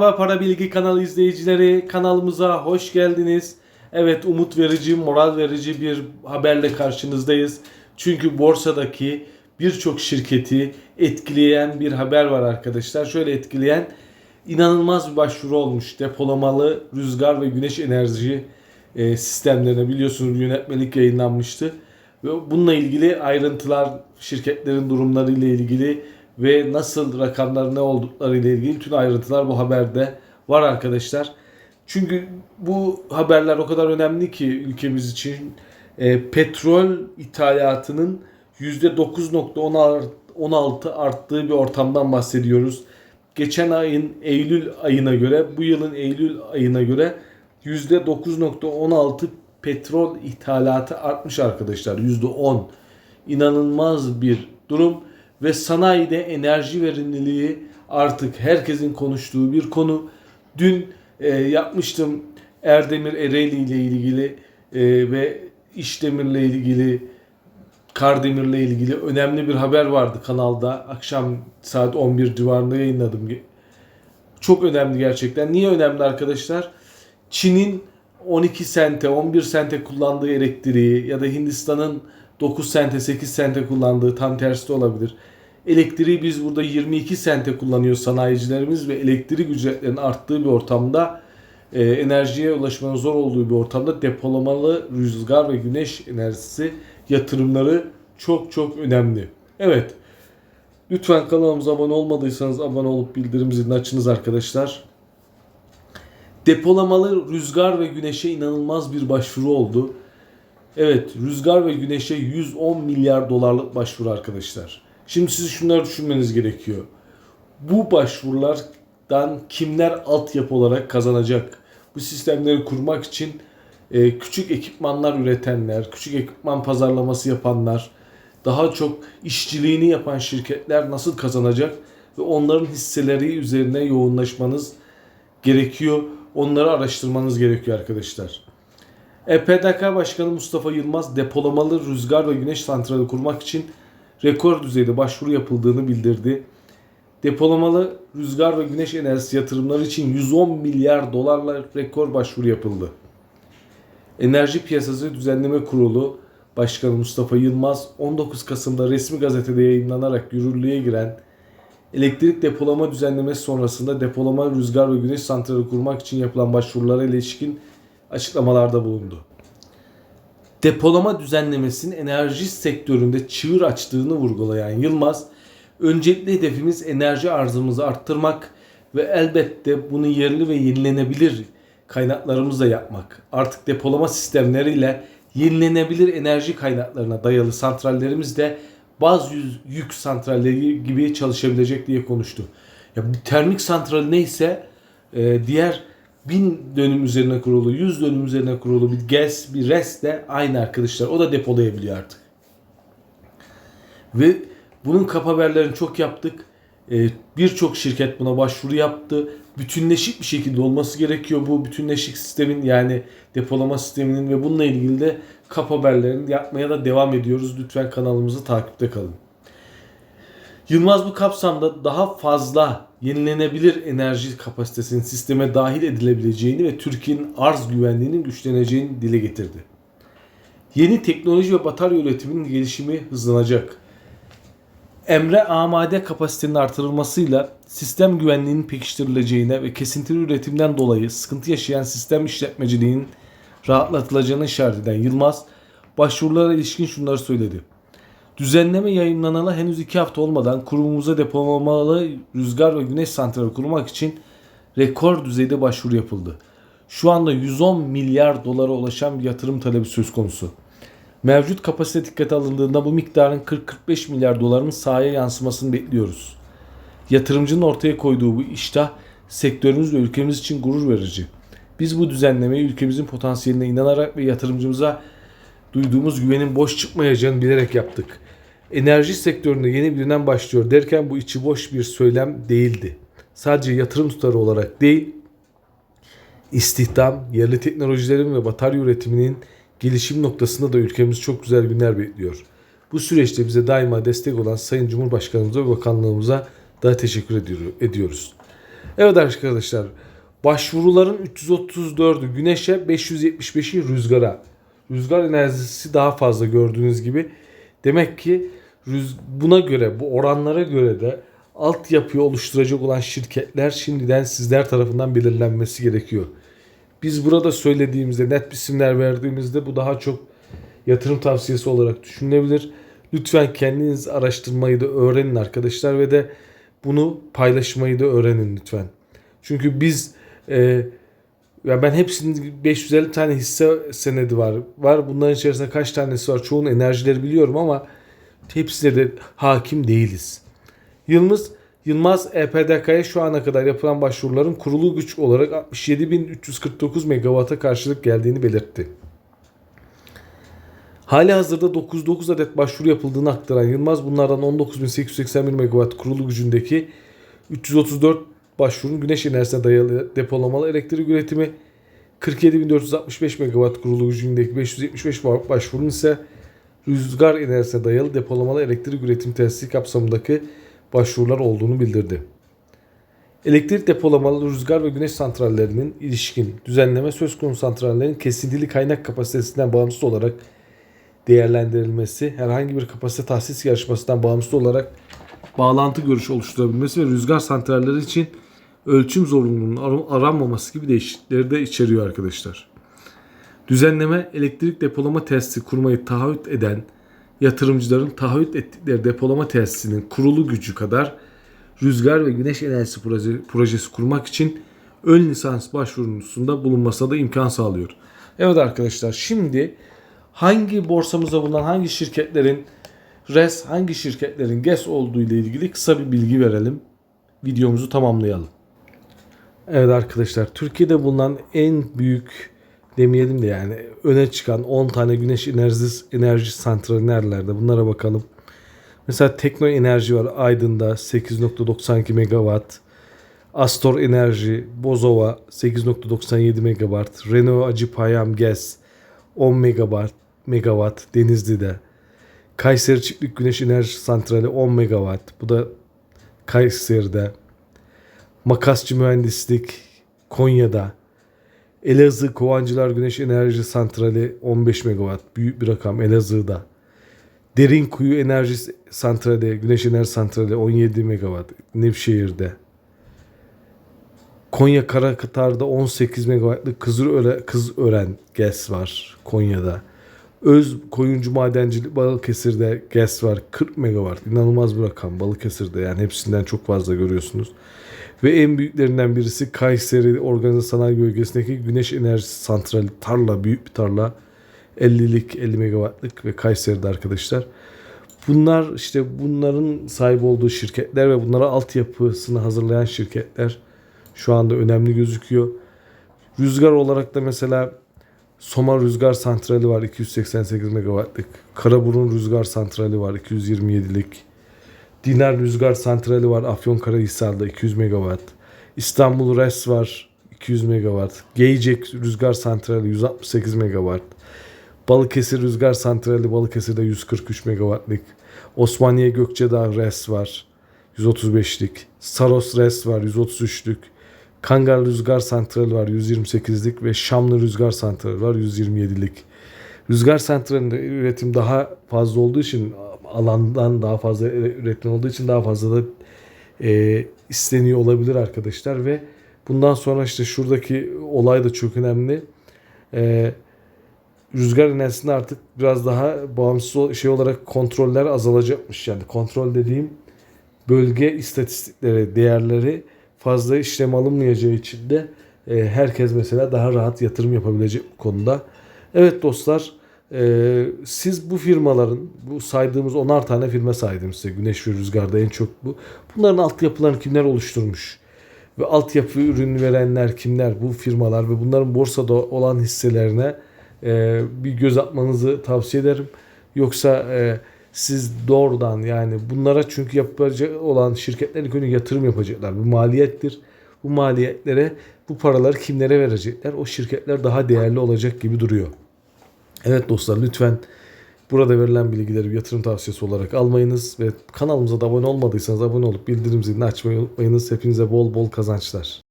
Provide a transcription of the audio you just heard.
Merhaba Para Bilgi kanalı izleyicileri kanalımıza hoş geldiniz. Evet umut verici, moral verici bir haberle karşınızdayız. Çünkü borsadaki birçok şirketi etkileyen bir haber var arkadaşlar. Şöyle etkileyen inanılmaz bir başvuru olmuş. Depolamalı rüzgar ve güneş enerji e, sistemlerine biliyorsunuz yönetmelik yayınlanmıştı. Ve bununla ilgili ayrıntılar, şirketlerin durumları ile ilgili ve nasıl rakamlar ne oldukları ile ilgili tüm ayrıntılar bu haberde var arkadaşlar. Çünkü bu haberler o kadar önemli ki ülkemiz için e, petrol ithalatının %9.16 arttığı bir ortamdan bahsediyoruz. Geçen ayın Eylül ayına göre, bu yılın Eylül ayına göre %9.16 petrol ithalatı artmış arkadaşlar. %10. İnanılmaz bir durum ve sanayide enerji verimliliği artık herkesin konuştuğu bir konu. Dün e, yapmıştım Erdemir Ereğli ile ilgili e, ve İşdemir'le ilgili Kardemir'le ilgili önemli bir haber vardı kanalda. Akşam saat 11 civarında yayınladım. Çok önemli gerçekten. Niye önemli arkadaşlar? Çin'in 12 sente, 11 sente kullandığı elektriği ya da Hindistan'ın 9 sente, 8 sente kullandığı tam tersi de olabilir. Elektriği biz burada 22 sente kullanıyor sanayicilerimiz ve elektrik ücretlerinin arttığı bir ortamda e, enerjiye ulaşmanın zor olduğu bir ortamda depolamalı rüzgar ve güneş enerjisi yatırımları çok çok önemli. Evet. Lütfen kanalımıza abone olmadıysanız abone olup bildirim zilini açınız arkadaşlar. Depolamalı rüzgar ve güneşe inanılmaz bir başvuru oldu. Evet, rüzgar ve güneşe 110 milyar dolarlık başvuru arkadaşlar. Şimdi siz şunları düşünmeniz gerekiyor. Bu başvurulardan kimler altyapı olarak kazanacak? Bu sistemleri kurmak için e, küçük ekipmanlar üretenler, küçük ekipman pazarlaması yapanlar, daha çok işçiliğini yapan şirketler nasıl kazanacak ve onların hisseleri üzerine yoğunlaşmanız gerekiyor. Onları araştırmanız gerekiyor arkadaşlar. EPDK Başkanı Mustafa Yılmaz depolamalı rüzgar ve güneş santrali kurmak için rekor düzeyde başvuru yapıldığını bildirdi. Depolamalı rüzgar ve güneş enerjisi yatırımları için 110 milyar dolarla rekor başvuru yapıldı. Enerji Piyasası Düzenleme Kurulu Başkanı Mustafa Yılmaz 19 Kasım'da resmi gazetede yayınlanarak yürürlüğe giren elektrik depolama düzenlemesi sonrasında depolama rüzgar ve güneş santrali kurmak için yapılan başvurulara ilişkin açıklamalarda bulundu. Depolama düzenlemesinin enerji sektöründe çığır açtığını vurgulayan Yılmaz, öncelikli hedefimiz enerji arzımızı arttırmak ve elbette bunu yerli ve yenilenebilir kaynaklarımızla yapmak. Artık depolama sistemleriyle yenilenebilir enerji kaynaklarına dayalı santrallerimiz de bazı yük santralleri gibi çalışabilecek diye konuştu. Ya bir termik santral neyse e, diğer bin dönüm üzerine kurulu, 100 dönüm üzerine kurulu bir GES, bir RES de aynı arkadaşlar. O da depolayabiliyor artık. Ve bunun kap haberlerini çok yaptık. Ee, Birçok şirket buna başvuru yaptı. Bütünleşik bir şekilde olması gerekiyor bu bütünleşik sistemin yani depolama sisteminin ve bununla ilgili de kap haberlerini yapmaya da devam ediyoruz. Lütfen kanalımızı takipte kalın. Yılmaz bu kapsamda daha fazla yenilenebilir enerji kapasitesinin sisteme dahil edilebileceğini ve Türkiye'nin arz güvenliğinin güçleneceğini dile getirdi. Yeni teknoloji ve batarya üretiminin gelişimi hızlanacak. Emre amade kapasitenin artırılmasıyla sistem güvenliğinin pekiştirileceğine ve kesintili üretimden dolayı sıkıntı yaşayan sistem işletmeciliğinin rahatlatılacağını işaret eden Yılmaz, başvurulara ilişkin şunları söyledi. Düzenleme yayınlanalı henüz iki hafta olmadan kurumumuza depolamalı rüzgar ve güneş santrali kurmak için rekor düzeyde başvuru yapıldı. Şu anda 110 milyar dolara ulaşan bir yatırım talebi söz konusu. Mevcut kapasite dikkate alındığında bu miktarın 40-45 milyar doların sahaya yansımasını bekliyoruz. Yatırımcının ortaya koyduğu bu iştah sektörümüz ve ülkemiz için gurur verici. Biz bu düzenlemeyi ülkemizin potansiyeline inanarak ve yatırımcımıza duyduğumuz güvenin boş çıkmayacağını bilerek yaptık. Enerji sektöründe yeni bir dönem başlıyor derken bu içi boş bir söylem değildi. Sadece yatırım tutarı olarak değil, istihdam, yerli teknolojilerin ve batarya üretiminin gelişim noktasında da ülkemiz çok güzel günler bekliyor. Bu süreçte bize daima destek olan Sayın Cumhurbaşkanımıza ve bakanlığımıza daha teşekkür ediyoruz. Evet arkadaşlar başvuruların 334'ü güneşe 575'i rüzgara. Rüzgar enerjisi daha fazla gördüğünüz gibi. Demek ki buna göre bu oranlara göre de altyapıyı oluşturacak olan şirketler şimdiden sizler tarafından belirlenmesi gerekiyor. Biz burada söylediğimizde net isimler verdiğimizde bu daha çok yatırım tavsiyesi olarak düşünülebilir. Lütfen kendiniz araştırmayı da öğrenin arkadaşlar ve de bunu paylaşmayı da öğrenin lütfen. Çünkü biz e, ya ben hepsinin 550 tane hisse senedi var. Var bunların içerisinde kaç tanesi var? Çoğunun enerjileri biliyorum ama hepsine de hakim değiliz. Yılmaz Yılmaz EPDK'ya şu ana kadar yapılan başvuruların kurulu güç olarak 67.349 megawata karşılık geldiğini belirtti. Hali hazırda 99 adet başvuru yapıldığını aktaran Yılmaz bunlardan 19.881 megawatt kurulu gücündeki 334 başvurunun güneş enerjisine dayalı depolamalı elektrik üretimi 47.465 megawatt kurulu gücündeki 575 başvurunun ise rüzgar enerjisine dayalı depolamalı elektrik üretim tesisi kapsamındaki başvurular olduğunu bildirdi. Elektrik depolamalı rüzgar ve güneş santrallerinin ilişkin düzenleme söz konusu santrallerin kesintili kaynak kapasitesinden bağımsız olarak değerlendirilmesi, herhangi bir kapasite tahsis yarışmasından bağımsız olarak bağlantı görüşü oluşturabilmesi ve rüzgar santralleri için ölçüm zorunluluğunun ar- aranmaması gibi değişiklikleri de içeriyor arkadaşlar. Düzenleme elektrik depolama tesisi kurmayı taahhüt eden yatırımcıların taahhüt ettikleri depolama tesisinin kurulu gücü kadar rüzgar ve güneş enerjisi proje- projesi kurmak için ön lisans başvurusunda bulunmasına da imkan sağlıyor. Evet arkadaşlar şimdi hangi borsamızda bulunan hangi şirketlerin RES, hangi şirketlerin GES olduğu ile ilgili kısa bir bilgi verelim. Videomuzu tamamlayalım. Evet arkadaşlar Türkiye'de bulunan en büyük demeyelim de yani öne çıkan 10 tane güneş enerjisi enerji santrali nerelerde bunlara bakalım. Mesela Tekno Enerji var Aydın'da 8.92 megawatt. Astor Enerji Bozova 8.97 megawatt. Renault Acıpayam Gas 10 megawatt, megawatt Denizli'de. Kayseri Çiftlik Güneş Enerji Santrali 10 megawatt. Bu da Kayseri'de. Makasçı Mühendislik Konya'da. Elazığ Kovancılar Güneş Enerji Santrali 15 megawatt. Büyük bir rakam Elazığ'da. Derin Kuyu Enerji Santrali, Güneş Enerji Santrali 17 megawatt Nevşehir'de. Konya Karakatar'da 18 megawattlık Kızılören, Kızören GES var Konya'da. Öz Koyuncu Madencilik Balıkesir'de GES var 40 megawatt. İnanılmaz bir rakam Balıkesir'de yani hepsinden çok fazla görüyorsunuz. Ve en büyüklerinden birisi Kayseri Organize Sanayi Bölgesi'ndeki Güneş Enerjisi Santrali tarla büyük bir tarla 50'lik 50 megawattlık ve Kayseri'de arkadaşlar. Bunlar işte bunların sahip olduğu şirketler ve bunlara altyapısını hazırlayan şirketler şu anda önemli gözüküyor. Rüzgar olarak da mesela Soma Rüzgar Santrali var 288 megawattlık. Karaburun Rüzgar Santrali var 227'lik. Dinar Rüzgar Santrali var Afyonkarahisar'da 200 megawatt. İstanbul RES var 200 megawatt. Geycek Rüzgar Santrali 168 megawatt. Balıkesir Rüzgar Santrali Balıkesir'de 143 megawattlık. Osmaniye Gökçedağ RES var 135'lik. Saros RES var 133'lük. Kangal Rüzgar Santrali var 128'lik ve Şamlı Rüzgar Santrali var 127'lik. Rüzgar santralinde üretim daha fazla olduğu için alandan daha fazla üretim olduğu için daha fazla da e, isteniyor olabilir arkadaşlar ve bundan sonra işte şuradaki olay da çok önemli. E, rüzgar enerjisinde artık biraz daha bağımsız şey olarak kontroller azalacakmış yani kontrol dediğim bölge istatistikleri değerleri fazla işlem alınmayacağı için de e, herkes mesela daha rahat yatırım yapabilecek bu konuda. Evet dostlar e, siz bu firmaların bu saydığımız onar tane firma saydım size güneş ve rüzgarda en çok bu. Bunların altyapılarını kimler oluşturmuş? Ve altyapı ürünü verenler kimler? Bu firmalar ve bunların borsada olan hisselerine e, bir göz atmanızı tavsiye ederim. Yoksa e, siz doğrudan yani bunlara çünkü yapacak olan şirketler ilk önce yatırım yapacaklar. Bu maliyettir. Bu maliyetlere bu paraları kimlere verecekler? O şirketler daha değerli olacak gibi duruyor. Evet dostlar lütfen Burada verilen bilgileri yatırım tavsiyesi olarak almayınız ve kanalımıza da abone olmadıysanız abone olup bildirim zilini açmayı unutmayınız. Hepinize bol bol kazançlar.